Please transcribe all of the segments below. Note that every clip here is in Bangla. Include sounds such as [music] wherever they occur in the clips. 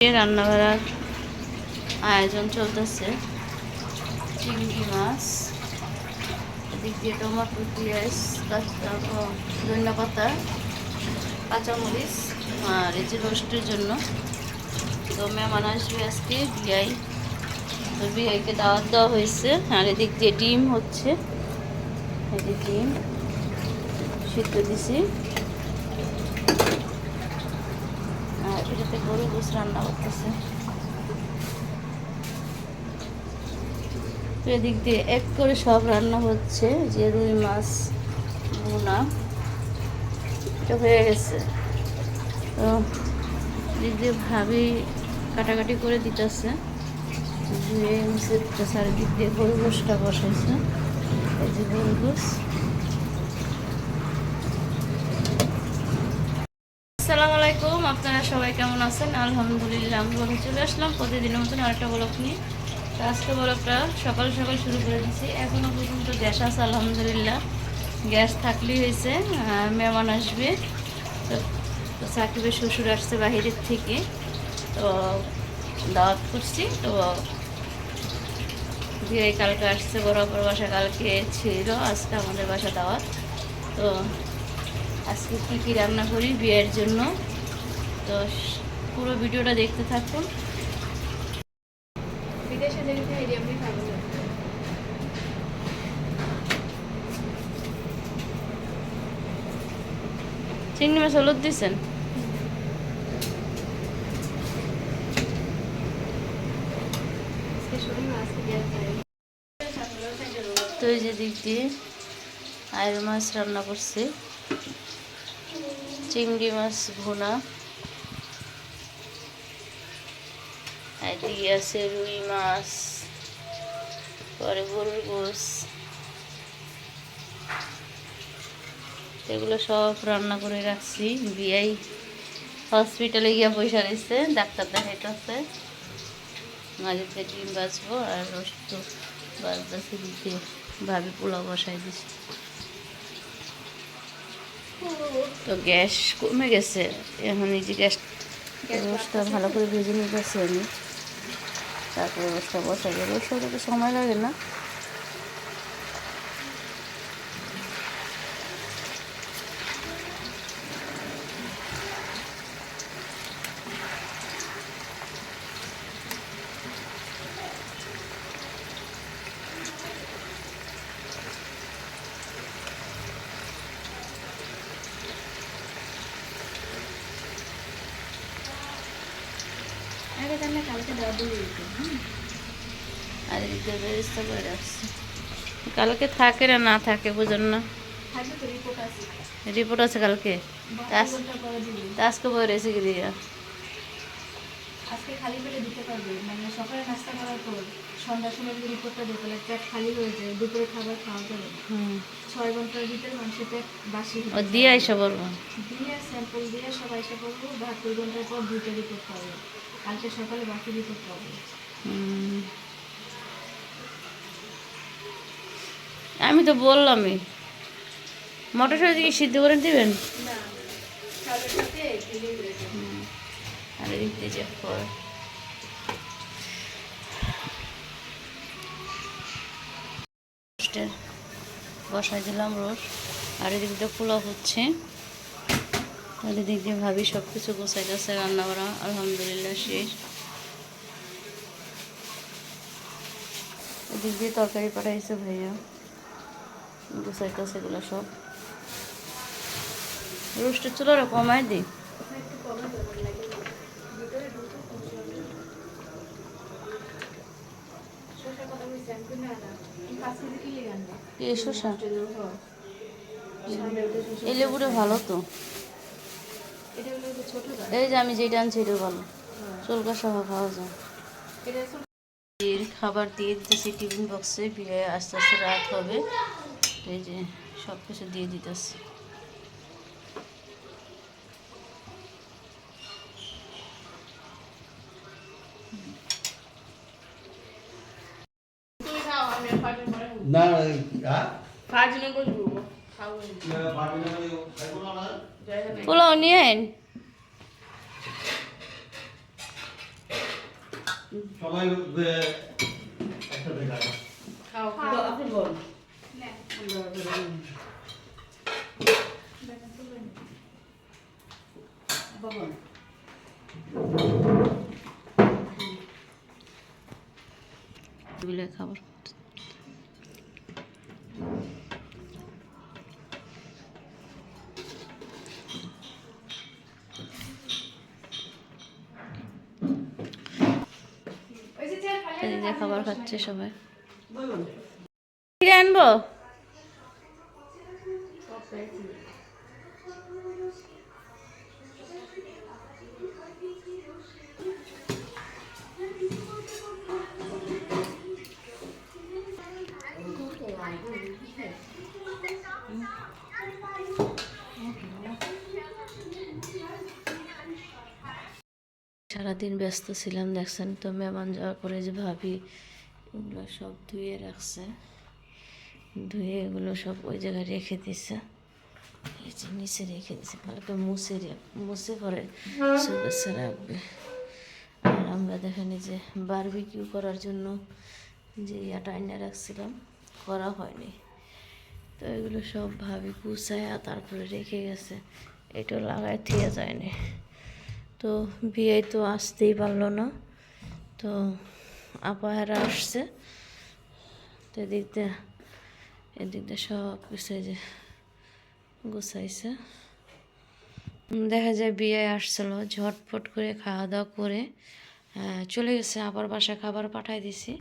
রান্না আয়োজন চলতেছে। চিংড়ি মাছ। এদিক দিয়ে টমাটো, পেঁয়াজ ধনিয়া পাতা, কাঁচামরিচ আর এই যে রোস্টের জন্য। তো মেহমান আসবে আজকে বিয়াই তো বিয়াইকে দাওয়াত দেওয়া হয়েছে। আর এদিক দিয়ে ডিম হচ্ছে। এদিক ডিম সিদ্ধ দিছি। এটাতে গরু গোস রান্না করতেছে। এদিক দিয়ে এক করে সব রান্না হচ্ছে, যে রুই মাছ বোনা এটা হয়ে গেছে। তো এদিক দিয়ে ভাবি কাটাকাটি করে দিতেছে। ধুয়ে দিতেছে আর এদিক দিয়ে গরু গোসটা বসাইছে। এই যে গরু গোস আসসালামু আলাইকুম আপনারা সবাই কেমন আছেন? আলহামদুলিল্লাহ আমি বলে চলে আসলাম প্রতিদিনের মতন আরেকটা ব্লগ নিয়ে। তো আজকে ব্লগটা সকাল সকাল শুরু করে দিচ্ছি এখনও পর্যন্ত গ্যাস আছে আলহামদুলিল্লাহ। গ্যাস থাকলেই হয়েছে আহ, মেহমান আসবে। তো সাকিবের শ্বশুর আসছে বাহিরের থেকে। তো দাওয়াত করছি তো দিয়ে কালকে আসছে বরাবর বাসা কালকে ছিল আজকে আমাদের বাসা দাওয়াত। তো আজকে কী কী রান্না করি বিয়ের জন্য তো পুরো ভিডিওটা দেখতে থাকুন বিদেশে। চিংড়ি মাছ হলুদ দিচ্ছেন। তো এই যে দিক দিয়ে আয়ের মাছ রান্না করছি চিংড়ি মাছ ভুনা। আর দিকে আছে রুই মাছ, পরে গরুর গোস এগুলো সব রান্না করে রাখছি। বিয়াই হসপিটালে গিয়ে পয়সা রয়েছে ডাক্তার দেখাইতেছে মাঝেতে ডিম বাজবো আর রোস্ট বাজতেছে দিতে। ভাবি পোলাও বসাই দিছি। তো গ্যাস কমে গেছে। এখন এই যে গ্যাস রসটা ভালো করে ভেজে নিতেছি আমি। তারপরে রসটা বসাই। রসটা সময় লাগে না। আগে কালকে আর ব্যবস্থা করে রাখছি কালকে থাকে না না থাকে বুঝুন না। রিপোর্ট আছে। কালকে। আজকে বই রয়েছে কি দিয়া আজকে খালি পেটে দিতে পারবে। মানে সকালে নাস্তা করার পর সন্ধ্যার সময় যদি রিপোর্টটা দিয়ে তাহলে পেট খালি হয়ে যায় দুপুরে খাবার খাওয়া যাবে ছয় ঘণ্টার ভিতরে মানুষের পেট বাসি ও দিয়ে আইসা বলব। দিয়ে স্যাম্পল দিয়ে সব এসে করব বাহাত্তর ঘণ্টার পর দুইটা রিপোর্ট পাবে কালকে সকালে বাকি রিপোর্ট পাবে আমি তো বললামই। মটরশুঁটি কি সিদ্ধ করে দিবেন? আর বসাই দিলাম রোস্ট। আর এদিক দিয়ে পোলাও হচ্ছে। আর এদিক ভাবি সব কিছু গোছাই যাচ্ছে রান্না করা আলহামদুলিল্লাহ শেষ। এদিক দিয়ে তরকারি পাঠাইছে ভাইয়া। গোছাইতেছে এগুলো সব। রোস্টের চুলোটা কমাই দিই এই লেবুটা ভালো তো এটা হলো যে ছোট গাছ এই যে আমি যেটা আনছি এটা ভালো চুলকা সহ খাওয়া যায়। খাবার দিয়ে দিতেছি টিফিন বক্সে বিয়ে আস্তে আস্তে রাত হবে। এই যে সব কিছু দিয়ে দিতেছি। না? হ্যাঁ ফাজিনে বসবো খাব পারবি না খাইবো না পোলাও নিয়ে আইন সবাই এ, একসাথে খায় খাও খাও আপনি বল নেন, দেখেন তো বলেন। বাবা টেবিলে খাবার ওই খাচ্ছে সবাই। ফিরে আনব? সারাদিন ব্যস্ত ছিলাম দেখছেন তো মেহমান যাওয়ার পরে যে ভাবি এগুলো সব ধুয়ে রাখছে। ধুয়ে এগুলো সব ওই জায়গায় রেখে দিছে। এই যে নিচে রেখে দিছে, কালকে মুছে মুছে পরে সুবেচ্ছা রাখবে। আর আমরা দেখেন যে বারবিকিউ করার জন্য যে ইয়াটা আইনে রাখছিলাম, করা হয়নি। তো এগুলো সব ভাবি গুছায় তারপরে রেখে গেছে। এটা লাগাই থিয়ে যায়নি। তো বিয়ে তো আসতেই পারল না। তো আপাহারা আসছে। তো এদিক দিয়ে সব কিছু যে গুছাইছে। দেখা যায় বিয়ে আসছিল ঝটফট করে খাওয়া দাওয়া করে চলে গেছে, আবার বাসায় খাবার পাঠাই দিছি।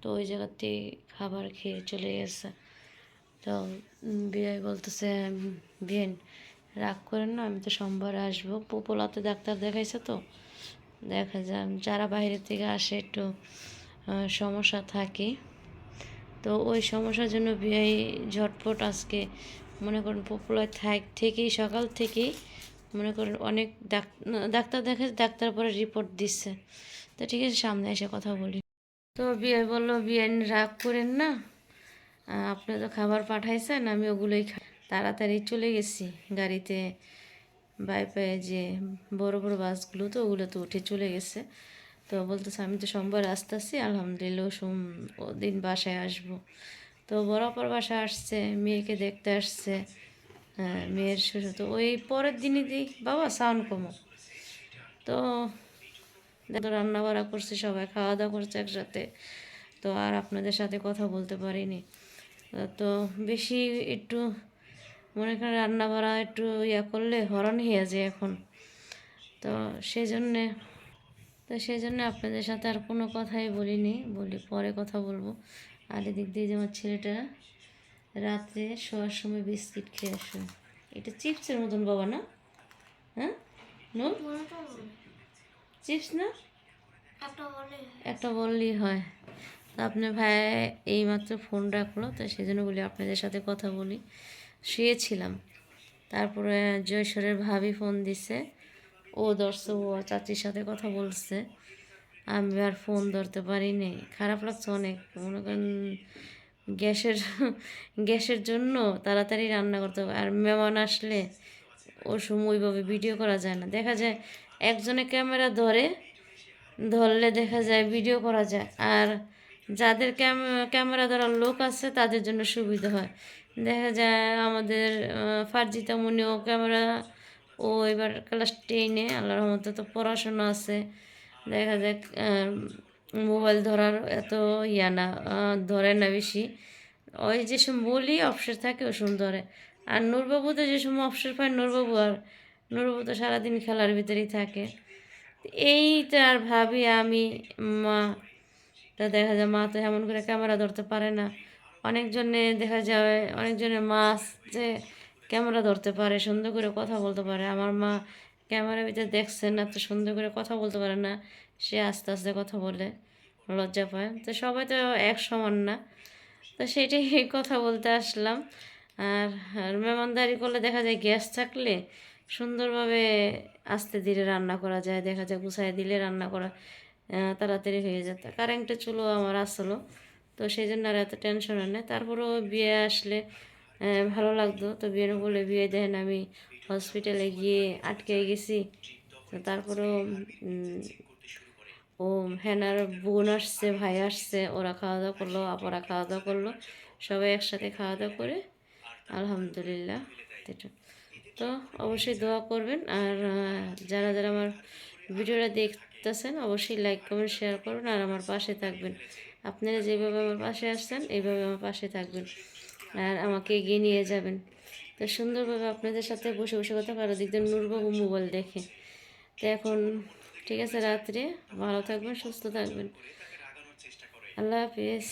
তো ওই জায়গাতে খাবার খেয়ে চলে গেছে। তো বিয়ে বলতেছে বিয়েন, রাগ করেন না, আমি তো সোমবার আসব। পোপোলাতে ডাক্তার দেখাইছে তো। দেখা যায়, যারা বাইরে থেকে আসে একটু সমস্যা থাকে। তো ওই সমস্যার জন্য বিয়ে ঝটপট আজকে মনে করেন পপুলার থাক, থেকেই, সকাল থেকেই মনে করেন অনেক ডাক- ডাক্তার দেখে, ডাক্তার পরে রিপোর্ট দিচ্ছে। তো ঠিক আছে, সামনে এসে কথা বলি। তো বিয়ে বলল বিয়ে রাগ করেন না আপনি তো খাবার পাঠাইছেন, আমি ওগুলোই খা তাড়াতাড়ি চলে গেছি গাড়িতে। বাইপায়ে যে বড় বড় বাসগুলো তো ওগুলো তো উঠে চলে গেছে। তো বলতেছে, আমি তো সোমবার আসতেছি, আলহামদুলিল্লাহ সোম দিন বাসায় আসব। তো বরাবর বাসায় আসছে, মেয়েকে দেখতে আসছে হ্যাঁ মেয়ের শ্বশুর। তো ওই পরের দিনই দিই বাবা সাউন্ড কমো। তো রান্না বাড়া করছি সবাই খাওয়া দাওয়া করছে একসাথে। তো আর আপনাদের সাথে কথা বলতে পারিনি। তো বেশি একটু মনে করেন রান্না বাড়া একটু ইয়া করলে হরণ হয়ে যায় এখন। তো সেই জন্যে তো সেই জন্য আপনাদের সাথে আর কোনো কথাই বলিনি বলি পরে কথা বলব। আর এদিক দিয়ে যে আমার ছেলেটা রাত্রে শোয়ার সময় বিস্কিট খেয়ে আসে। এটা চিপসের মতন বাবা না? হ্যাঁ? চিপস না? একটা বললেই হয়। তো আপনার ভাই এইমাত্র ফোন রাখল তো সেই জন্য বলি আপনাদের সাথে কথা বলি। শুয়েছিলাম। তারপরে জয়সরের ভাবি ফোন দিছে। ও ধরছে, ও চাচির সাথে কথা বলছে। আমি আর ফোন ধরতে পারিনি। খারাপ লাগছে অনেক। মনে করেন গ্যাসের গ্যাসের জন্য তাড়াতাড়ি রান্না করতে হবে। আর মেহমান আসলে ও সময় ওইভাবে ভিডিও করা যায় না। দেখা যায় একজনে ক্যামেরা ধরে, ধরলে দেখা যায় ভিডিও করা যায়। আর যাদের ক্যাম- ক্যামেরা ধরার লোক আছে, তাদের জন্য সুবিধা হয়। দেখা যায় আমাদের ফারজিতা মুনিও ক্যামেরা, ও এবার ক্লাস টেনে আল্লাহর রহমতে তো পড়াশোনা আছে। দেখা যায় মোবাইল ধরার এত ইয়া না ধরে না বেশি। ওই যে বলি অপসর থাকে সময় ধরে। আর নূরবাবু তো যে সময় অপসর পায়, নূরবাবু আর, নূরবাবু তো সারাদিন খেলার ভিতরেই থাকে। এই তো আর ভাবি আমি, মা, তা দেখা যায় মা তো এমন করে ক্যামেরা ধরতে পারে না। অনেকজনে দেখা যায়, অনেকজনের মাছ যে ক্যামেরা ধরতে পারে, সুন্দর করে কথা বলতে পারে। আমার মা ক্যামেরার ভিতরে দেখছে না, তো সুন্দর করে কথা বলতে পারে না। সে আস্তে আস্তে কথা বলে, লজ্জা পায়। তো সবাই তো এক সমান না। তো সেটাই [laughs] কথা বলতে আসলাম। আর মেহমানদারি করলে দেখা যায় গ্যাস থাকলে সুন্দরভাবে আস্তে ধীরে রান্না করা যায়। দেখা যায় গুছাই দিলে রান্না করা তাড়াতাড়ি হয়ে যেত কারেন্টে চুলো আমার আসলো। তো সেই জন্য আর এত টেনশন হয় না। তারপরেও বিয়ে আসলে ভালো লাগতো। তো বিয়ে বলে বিয়ে দেন, আমি হসপিটালে গিয়ে আটকে গেছি। তো তারপরেও ও হেনার বোন আসছে, ভাই আসছে, ওরা খাওয়া দাওয়া করল, আপরা খাওয়া দাওয়া করল, সবাই একসাথে খাওয়া দাওয়া করে আলহামদুলিল্লাহ তো অবশ্যই দোয়া করবেন, আর যারা যারা আমার ভিডিওটা দেখতেছেন, অবশ্যই লাইক কমেন্ট শেয়ার করুন, আর আমার পাশে থাকবেন। আপনারা যেভাবে আমার পাশে আসছেন, এইভাবে আমার পাশে থাকবেন আর আমাকে এগিয়ে নিয়ে যাবেন। তো সুন্দরভাবে আপনাদের সাথে বসে বসে কথা পারো দেখবেন নূরবাবু মোবাইল দেখে। তো এখন ঠিক আছে, রাত্রে ভালো থাকবেন, সুস্থ থাকবেন। আল্লাহ হাফিজ।